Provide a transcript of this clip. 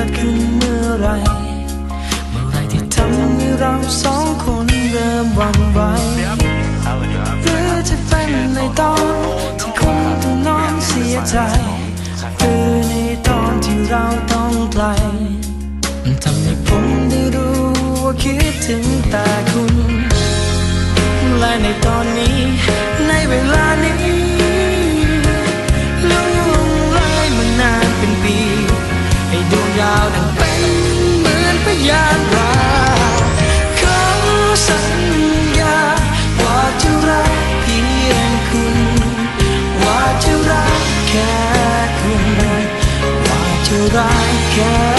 ิดขึ้นเมื่อไรเมื่อไรที่ทำให้เราสองคนเริ่มหวั่นไหวหรือจะเป็นในตอนที่คุณต้องนอนเสียใจหรือในตอนที่เราต้องไกลทำให้ผมได้รู้ว่าคิดถึงแต่คุณ และในตอนนี้ I can